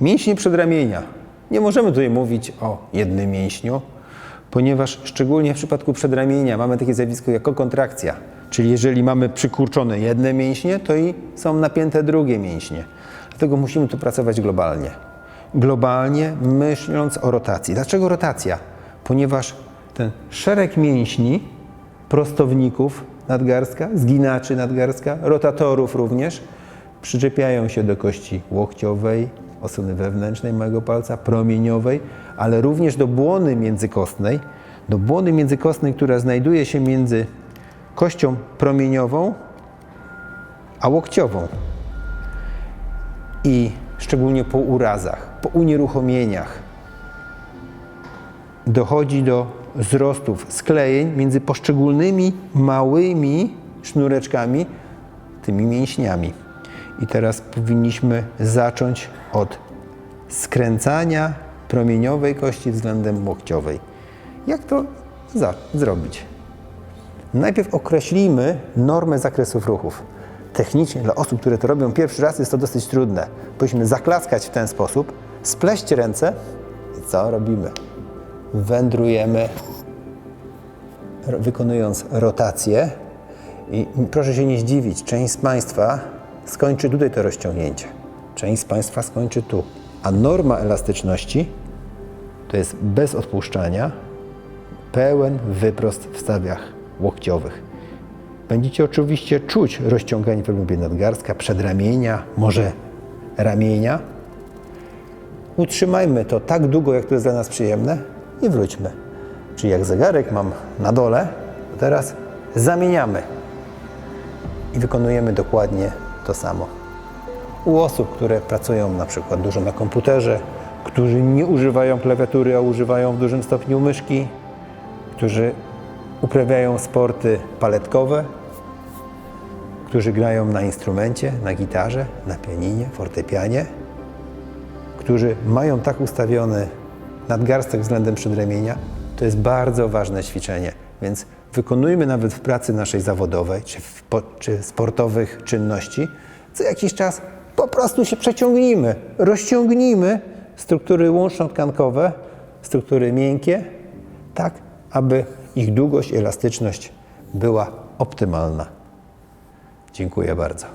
Mięśnie przedramienia. Nie możemy tutaj mówić o jednym mięśniu, ponieważ szczególnie w przypadku przedramienia mamy takie zjawisko jak kontrakcja. Czyli jeżeli mamy przykurczone jedne mięśnie, to i są napięte drugie mięśnie. Dlatego musimy tu pracować globalnie. Globalnie myśląc o rotacji. Dlaczego rotacja? Ponieważ ten szereg mięśni, prostowników nadgarstka, zginaczy nadgarstka, rotatorów również, przyczepiają się do kości łokciowej, osłony wewnętrznej małego palca, promieniowej, ale również do błony międzykostnej, do błony międzykostnej, która znajduje się między kością promieniową a łokciową. I szczególnie po urazach, po unieruchomieniach dochodzi do wzrostów sklejeń między poszczególnymi małymi sznureczkami, tymi mięśniami. I teraz powinniśmy zacząć od skręcania promieniowej kości względem łokciowej. Jak to zrobić? Najpierw określimy normę zakresów ruchów. Technicznie dla osób, które to robią pierwszy raz, jest to dosyć trudne. Powinniśmy zaklaskać w ten sposób, spleść ręce i co robimy? Wędrujemy, wykonując rotację. I proszę się nie zdziwić, część z Państwa skończy tutaj to rozciągnięcie, część z Państwa skończy tu. A norma elastyczności to jest bez odpuszczania, pełen wyprost w stawiach łokciowych. Będziecie oczywiście czuć rozciąganie w głębi nadgarstka, przedramienia, może ramienia. Utrzymajmy to tak długo, jak to jest dla nas przyjemne i wróćmy. Czyli jak zegarek mam na dole, teraz zamieniamy i wykonujemy dokładnie to samo. U osób, które pracują na przykład dużo na komputerze, którzy nie używają klawiatury, a używają w dużym stopniu myszki, którzy uprawiają sporty paletkowe, którzy grają na instrumencie, na gitarze, na pianinie, fortepianie, którzy mają tak ustawiony nadgarstek względem przedramienia, to jest bardzo ważne ćwiczenie. Więc wykonujmy nawet w pracy naszej zawodowej czy, w, czy sportowych czynności, co jakiś czas po prostu się przeciągnijmy, rozciągnijmy struktury łączno-tkankowe, struktury miękkie, tak aby ich długość elastyczność była optymalna. Dziękuję bardzo.